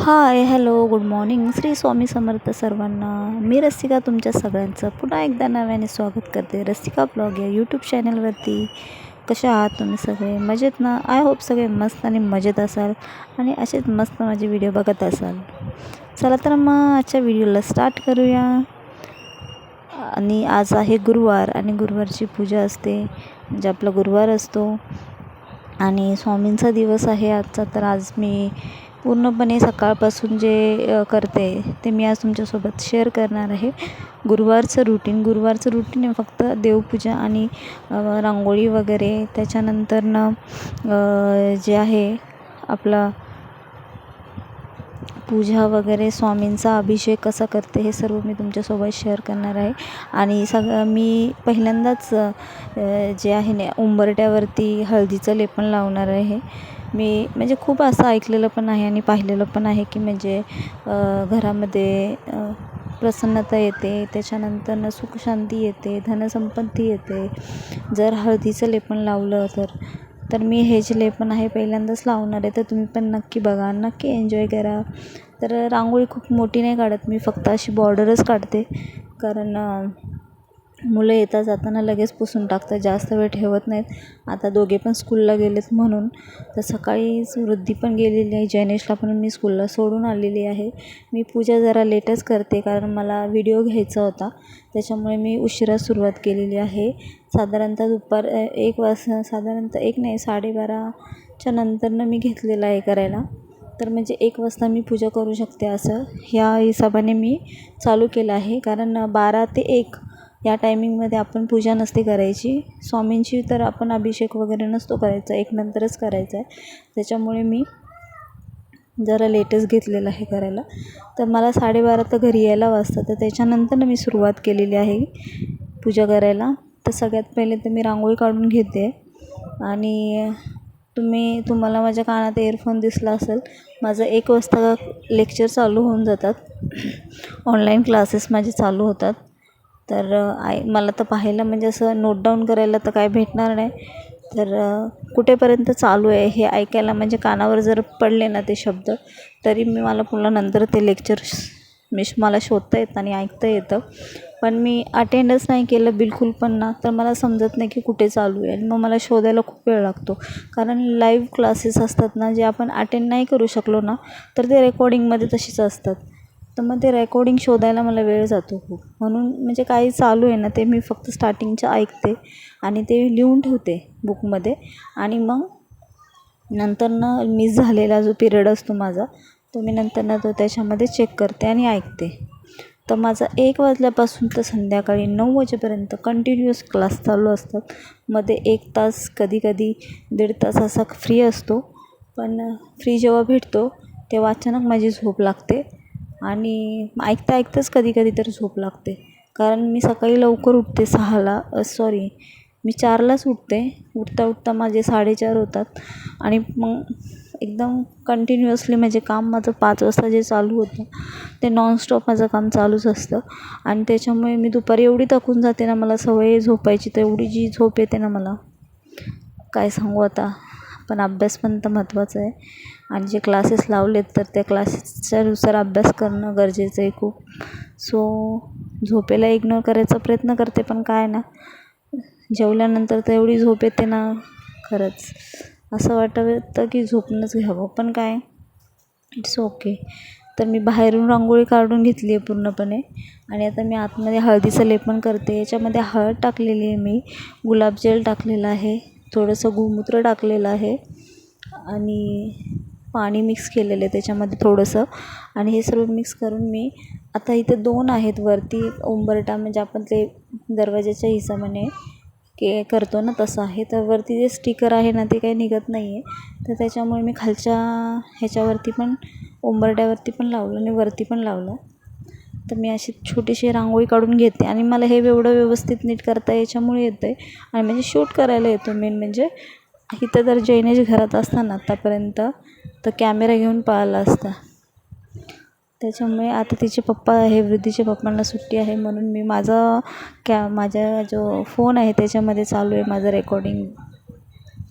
Hi hello good morning. Shri Swami Samarth सर्वांना. मी रसिका तुमच्या सगळ्यांचं पुन्हा एकदा नव्याने स्वागत करते. रसिका ब्लॉग या यूट्यूब चॅनलवरती कशा आहात तुम्ही सगळे? मजेत ना? आय होप सगळे मस्त आणि मजेत असाल आणि असेच मस्त माझे व्हिडिओ बघत असाल. चला तर मग आजच्या व्हिडिओला स्टार्ट करूया. आणि आज आहे गुरुवार आणि गुरुवारची पूजा असते. म्हणजे आपला गुरुवार असतो. आणि स्वामींचा दिवस आहे आजचा. तर आज मी पूर्णपणे सकाळपासून जे करते ते मी आज तुमच्यासोबत शेअर करणार आहे. गुरुवारचं रुटीन गुरुवारचं रुटीन आहे फक्त देवपूजा आणि रांगोळी वगैरे. त्याच्यानंतरनं अ, जे आहे आपला पूजा वगैरे स्वामींचा अभिषेक कसा करते हे सर्व मी तुमच्यासोबत शेअर करणार आहे. आणि सगळं मी पहिल्यांदाच जे आहे ना उंबरट्यावरती हळदीचं लेपन लावणार आहे. मी म्हणजे खूप असं ऐकलेलं पण आहे आणि पाहिलेलं पण आहे की म्हणजे घरामध्ये प्रसन्नता येते त्याच्यानंतरनं सुखशांती येते धनसंपत्ती येते. जर हळदीचं लेपन लावलं तर तर मी हे जे लेपन आहे पहिल्यांदाच लावणार आहे तर तुम्ही पण नक्की बघा नक्की एन्जॉय करा. तर रांगोळी खूप मोठी नाही काढत मी फक्त अशी बॉर्डरच काढते. कारण मुलं येता जाताना लगेच पुसून टाकतात जास्त वेळ ठेवत नाहीत. आता दोघे पण स्कूलला गेलेत म्हणून. तर सकाळीच वृद्धी पण गेलेली आहे. जैनेशला पण मी स्कूलला सोडून आलेली आहे. मी पूजा जरा लेटच करते कारण मला व्हिडिओ घ्यायचा होता. त्याच्यामुळे मी उशिरा सुरुवात केलेली आहे. साधारणतः दुपार एक वाजता साधारणतः एक नाही साडेबाराच्या नंतरनं मी घेतलेलं आहे करायला. तर म्हणजे एक वाजता मी पूजा करू शकते असं. ह्या हिशोबाने मी चालू केलं आहे. कारण बारा ते एक या टायमिंगमध्ये आपण पूजा नसते करायची. स्वामींची तर आपण अभिषेक वगैरे नसतो करायचा. एक नंतरच करायचा आहे. त्याच्यामुळे मी जरा लेटच घेतलेलं आहे करायला. तर मला साडेबारा तर घरी यायला वाजतं. तर त्याच्यानंतर मी सुरुवात केलेली आहे पूजा करायला. तर सगळ्यात पहिले तर मी रांगोळी काढून घेते. आणि तुम्ही तुम्हाला माझ्या कानात एअरफोन दिसला असेल. माझं एक वाजता लेक्चर चालू होऊन जातात. ऑनलाईन क्लासेस माझे चालू होतात. तर आय मला तर पाहायला म्हणजे असं नोट डाऊन करायला तर काय भेटणार नाही. तर कुठेपर्यंत चालू आहे हे ऐकायला म्हणजे कानावर जर पडले ना ते शब्द तरी मी मला पुन्हा नंतर ते लेक्चर मी मला शोधता येतं आणि ऐकता येतं. पण मी अटेंडच नाही केलं बिलकुल पण ना तर मला समजत नाही की कुठे चालू आहे आणि मग मला शोधायला खूप वेळ लागतो. कारण लाईव्ह क्लासेस असतात ना जे आपण अटेंड नाही करू शकलो ना तर ते रेकॉर्डिंगमध्ये तशीच असतात. तर मग ते रेकॉर्डिंग शोधायला मला वेळ जातो खूप म्हणून म्हणजे काही चालू आहे ना ते मी फक्त स्टार्टिंगचं ऐकते आणि ते लिहून ठेवते बुकमध्ये आणि मग नंतरनं मिस झालेला जो पिरियड असतो माझा तो मी नंतरनं तो त्याच्यामध्ये चेक करते आणि ऐकते. तर माझा एक वाजल्यापासून तर संध्याकाळी नऊ वाजेपर्यंत कंटिन्युअस क्लास चालू असतात. मध्ये एक तास कधी कधी दीड तास असा फ्री असतो. पण फ्री जेव्हा भेटतो तेव्हा अचानक माझी झोप लागते. आणि ऐकता ऐकताच कधी कधी तर झोप लागते. कारण मी सकाळी लवकर उठते सहाला सॉरी मी चारलाच उठते. उठता उठता माझे साडेचार होतात. आणि मग एकदम कंटिन्युअसली म्हणजे काम माझं पाच वाजता जे चालू होतं ते नॉनस्टॉप माझं काम चालूच असतं. आणि त्याच्यामुळे मी दुपारी एवढी थकून जाते ना मला सवय आहे झोपायची. तर एवढी जी झोप येते ना मला काय सांगू आता? पण अभ्यास पण तर महत्त्वाचा आहे. आणि जे क्लासेस लावलेत तर त्या क्लासेसच्यानुसार अभ्यास करणं गरजेचं आहे खूप. सो झोपेला इग्नोर करायचा प्रयत्न करते पण काय ना. जेवल्यानंतर तर एवढी झोप येते ना खरंच. असं वाटतं की झोपूनच घ्यावं पण काय? इट्स ओके तर मी बाहेरून रांगोळी काढून घेतली आहे पूर्णपणे. आणि आता मी आतमध्ये हळदीचं लेपन करते. याच्यामध्ये हळद टाकलेली आहे मी. गुलाबजल टाकलेलं आहे. थोडंसं गोमूत्र टाकलेलं आहे आणि पाणी मिक्स केलेलं आहे त्याच्यामध्ये थोडंसं. आणि हे सर्व मिक्स करून मी आता इथे दोन आहेत वरती उंबरटा म्हणजे आपण ते दरवाजाच्या हिसाबाने के करतो ना तसं आहे. तर वरती जे स्टिकर आहे ना ते काही निघत नाही आहे. तर त्याच्यामुळे मी खालच्या ह्याच्यावरती पण उंबरट्यावरती पण लावलं आणि वरती पण लावलं. तर मी अशी छोटीशी रांगोळी काढून घेते आणि मला हे एवढं व्यवस्थित नीट करता याच्यामुळे येतं आहे आणि म्हणजे शूट करायला येतो मेन म्हणजे. इथं तर जैनेश घरात असताना आतापर्यंत तर कॅमेरा घेऊन पळाला असता. त्याच्यामुळे आता तिचे पप्पा आहे वृद्धीच्या पप्पांना सुट्टी आहे म्हणून मी माझा कॅ माझा जो फोन आहे त्याच्यामध्ये चालू आहे माझं रेकॉर्डिंग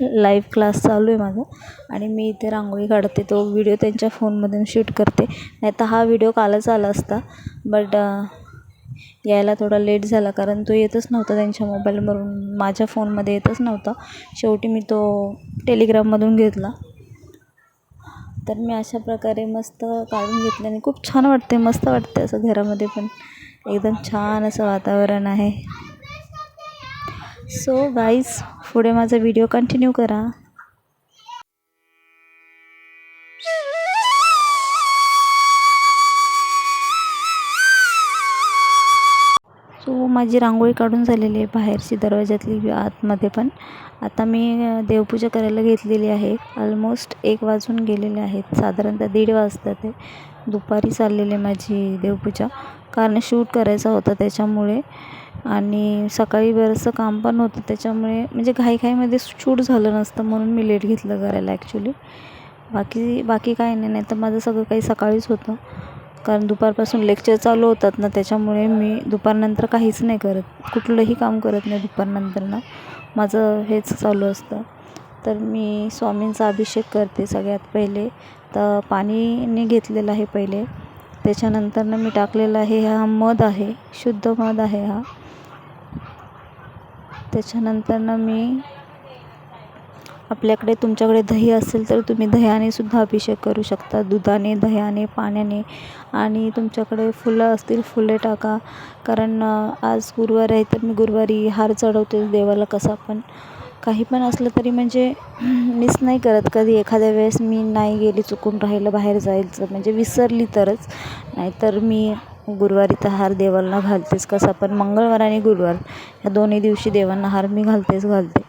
लाईव्ह क्लास चालू आहे माझा. आणि मी इथे रांगोळी काढते तो व्हिडिओ त्यांच्या फोनमधून शूट करते. नाही तर हा व्हिडिओ कालच आला असता. बट यायला थोडा लेट झाला कारण तो येतच नव्हता त्यांच्या मोबाईलवरून. माझ्या फोनमध्ये येतच नव्हता. शेवटी मी तो टेलिग्राममधून घेतला. तर मी अशा प्रकारे मस्त काढून घेतले आणि खूप छान वाटते मस्त वाटते असं घरामध्ये पण. एकदम छान असं वातावरण आहे. सो गाईज पुढे माझा व्हिडिओ कंटिन्यू करा. सो माझी रांगोळी काढून झालेली आहे बाहेरची दरवाज्यातली आतमध्ये पण. आता मी देवपूजा करायला घेतलेली आहे. ऑलमोस्ट एक वाजून गेलेले आहेत. साधारणतः दीड वाजता ते. दुपारी चाललेली आहे माझी देवपूजा. कारण शूट करायचं होतं त्याच्यामुळे. आणि सकाळी बरंचसं काम पण होतं त्याच्यामुळे म्हणजे घाईघाईमध्ये शूट झालं नसतं म्हणून मी लेट घेतलं करायला ॲक्च्युली बाकी बाकी काही नाही नाही तर माझं सगळं काही सकाळीच होतं. कारण दुपारपासून लेक्चर चालू होतात ना त्याच्यामुळे मी दुपारनंतर काहीच नाही करत. कुठलंही काम करत नाही दुपारनंतर ना. माझं हेच चालू असतं. तर मी स्वामींचा अभिषेक करते सगळ्यात पहिले. तर पाणीने घेतलेलं आहे पहिले. त्याच्यानंतरनं मी टाकलेला आहे हा मध आहे शुद्ध मध आहे हा. त्याच्यानंतरनं मी आपल्याकडे तुमच्याकडे दही असेल तर तुम्ही दह्याने सुद्धा अभिषेक करू शकता. दुधाने दह्याने पाण्याने. आणि तुमच्याकडे फुलं असतील फुले टाका. कारण आज गुरुवार आहे तर मी गुरुवारी हार चढवते देवाला कसा पण. काही पण असलं तरी म्हणजे मिस नाही करत कधी. एखाद्या वेळेस मी नाही गेली चुकून राहिलं बाहेर जायचं म्हणजे विसरली तरच. नाहीतर मी गुरुवारी तर हार देवाला घालतेच कसा पण मंगळवार आणि गुरुवार ह्या दोन्ही दिवशी देवांना हार मी घालतेच घालते.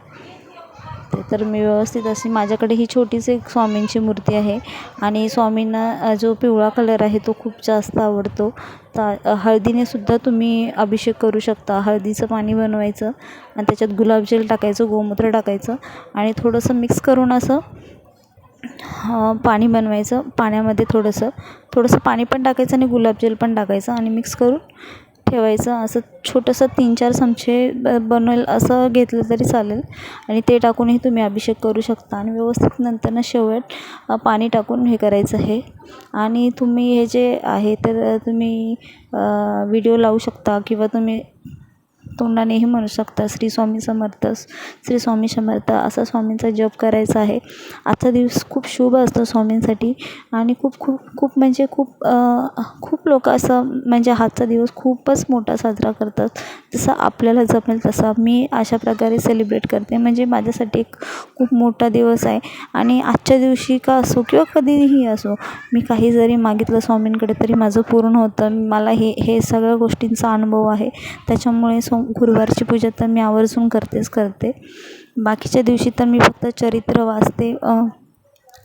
ते तर मी व्यवस्थित अशी माझ्याकडे ही छोटीशी एक स्वामींची मूर्ती आहे. आणि स्वामींना जो पिवळा कलर आहे तो खूप जास्त आवडतो. तर हळदीने सुद्धा तुम्ही अभिषेक करू शकता. हळदीचं पाणी बनवायचं आणि त्याच्यात गुलाबजल टाकायचं गोमूत्र टाकायचं आणि थोडंसं मिक्स करून असं पाणी बनवायचं. पाण्यामध्ये थोडंसं थोडंसं पाणी पण टाकायचं आणि गुलाबजल पण टाकायचं आणि मिक्स करून ठेवायचं. असं छोटंसं तीन चार चमचे ब बनवेल असं घेतलं तरी चालेल. आणि ते टाकूनही तुम्ही अभिषेक करू शकता. आणि व्यवस्थित नंतरनं शेवट पाणी टाकून हे करायचं आहे आणि तुम्ही हे जे आहे तर तुम्ही व्हिडिओ लावू शकता किंवा तुम्ही तोंडानेही म्हणू शकता श्री स्वामी समर्थ श्री स्वामी समर्थ असा स्वामींचा जप करायचा आहे. आजचा दिवस खूप शुभ असतो स्वामींसाठी आणि खूप खूप खूप म्हणजे खूप खूप लोक असं म्हणजे आजचा दिवस खूपच मोठा साजरा करतात. जसं आपल्याला जमेल तसा मी अशा प्रकारे सेलिब्रेट करते. म्हणजे माझ्यासाठी एक खूप मोठा दिवस आहे आणि आजच्या दिवशी का असो किंवा कधीही असो मी काही जरी मागितलं स्वामींकडे तरी माझं पूर्ण होतं. मला हे हे सगळ्या गोष्टींचा अनुभव आहे. त्याच्यामुळे सो गुरुवारची पूजा तर मी आवर्जून करतेच करते. बाकीच्या दिवशी तर मी फक्त चरित्र वाचते.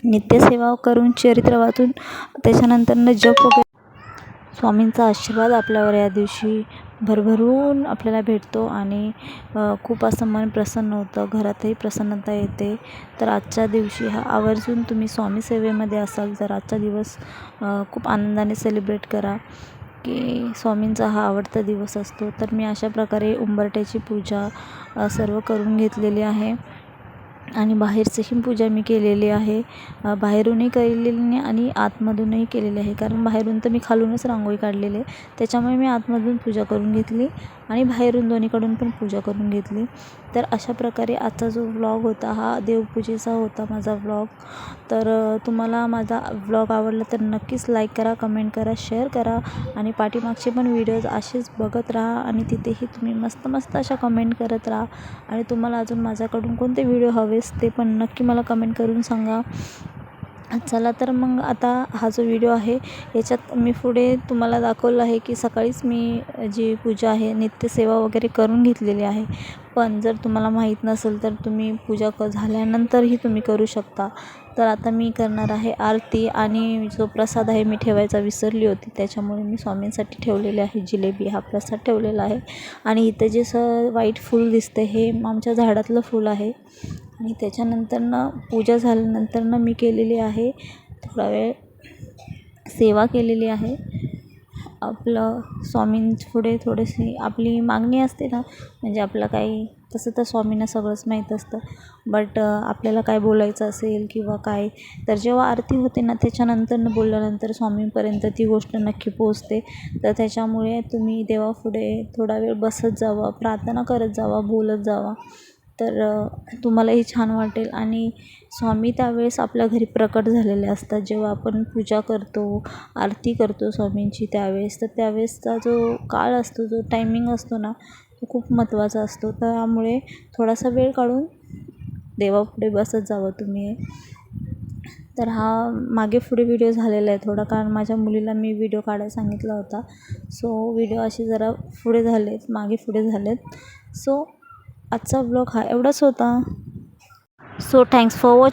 नित्यसेवा करून चरित्र वाचून त्याच्यानंतरनं जप वगैरे. स्वामींचा आशीर्वाद आपल्यावर या दिवशी भरभरून आपल्याला भेटतो आणि खूप असं मन प्रसन्न होतं. घरातही प्रसन्नता येते. तर आजच्या दिवशी हा आवर्जून तुम्ही स्वामी सेवेमध्ये असाल तर आजचा दिवस खूप आनंदाने सेलिब्रेट करा. की स्वामींचा हा आवडता दिवस असतो. तर मी अशा प्रकारे उंबरठ्याची पूजा सर्व करून घेतलेली आहे. आणि बाहेरचीही पूजा मी केलेली आहे. बाहेरूनही केलेली नाही आणि आतमधूनही केलेली आहे. कारण बाहेरून तर मी खालूनच रांगोळी काढलेली आहे. त्याच्यामुळे मी आतमधून पूजा करून घेतली. आणि बाहेरून दोन्हीकडून पण पूजा करून घेतली. तर अशा प्रकारे आजचा जो व्लॉग होता हा देवपूजेचा होता माझा व्लॉग तर तुम्हाला माझा व्लॉग आवडला तर नक्कीच लाईक करा कमेंट करा शेअर करा आणि पाठीमागचे पण व्हिडिओज असेच बघत राहा आणि तिथेही तुम्ही मस्त मस्त अशा कमेंट करत राहा. आणि तुम्हाला अजून माझ्याकडून कोणते व्हिडिओ हवेस ते पण नक्की मला कमेंट करून सांगा. चला तर मग आता हा जो व्हिडिओ आहे याच्यात मी पुढे तुम्हाला दाखवलं आहे की सकाळीच मी जी पूजा आहे नित्यसेवा वगैरे करून घेतलेली आहे. पण जर तुम्हाला माहीत नसेल तर तुम्ही पूजा क झाल्यानंतरही तुम्ही करू शकता. तर आता मी करणार आहे आरती आणि जो प्रसाद आहे मी ठेवायचा विसरली होती. त्याच्यामुळे मी स्वामींसाठी ठेवलेले आहे जिलेबी हा प्रसाद ठेवलेला आहे. आणि इथं जे स व्हाईट फूल दिसते हे आमच्या झाडातलं फूल आहे. आणि त्याच्यानंतरनं पूजा झाल्यानंतरनं मी केलेली आहे. थोडा वेळ सेवा केलेली आहे. आपलं स्वामींपुढे थोडीशी आपली मागणी असते ना म्हणजे आपलं काही तसं तर स्वामींना सगळंच माहीत असतं. बट आपल्याला काय बोलायचं असेल किंवा काय तर जेव्हा आरती होते ना त्याच्यानंतर बोलल्यानंतर स्वामींपर्यंत ती गोष्ट नक्की पोचते तर त्याच्यामुळे तुम्ही देवापुढे थोडा वेळ बसत जावा प्रार्थना करत जावा बोलत जावा. तर तुम्हालाही छान वाटेल. आणि स्वामी त्यावेळेस आपल्या घरी प्रकट झालेले असतात. जेव्हा आपण पूजा करतो आरती करतो स्वामींची त्यावेळेस तर त्यावेळेसचा जो काळ असतो जो टायमिंग असतो ना तो खूप महत्त्वाचा असतो. त्यामुळे थोडासा वेळ काढून देवापुढे बसत जावं तुम्ही. तर हा मागे पुढे व्हिडिओ झालेला आहे थोडा कारण माझ्या मुलीला मी व्हिडिओ काढायला सांगितला होता. सो व्हिडिओ असे जरा पुढे झालेत मागे पुढे झालेत. सो आजचा ब्लॉग हा एवढाच होता. So thanks for watch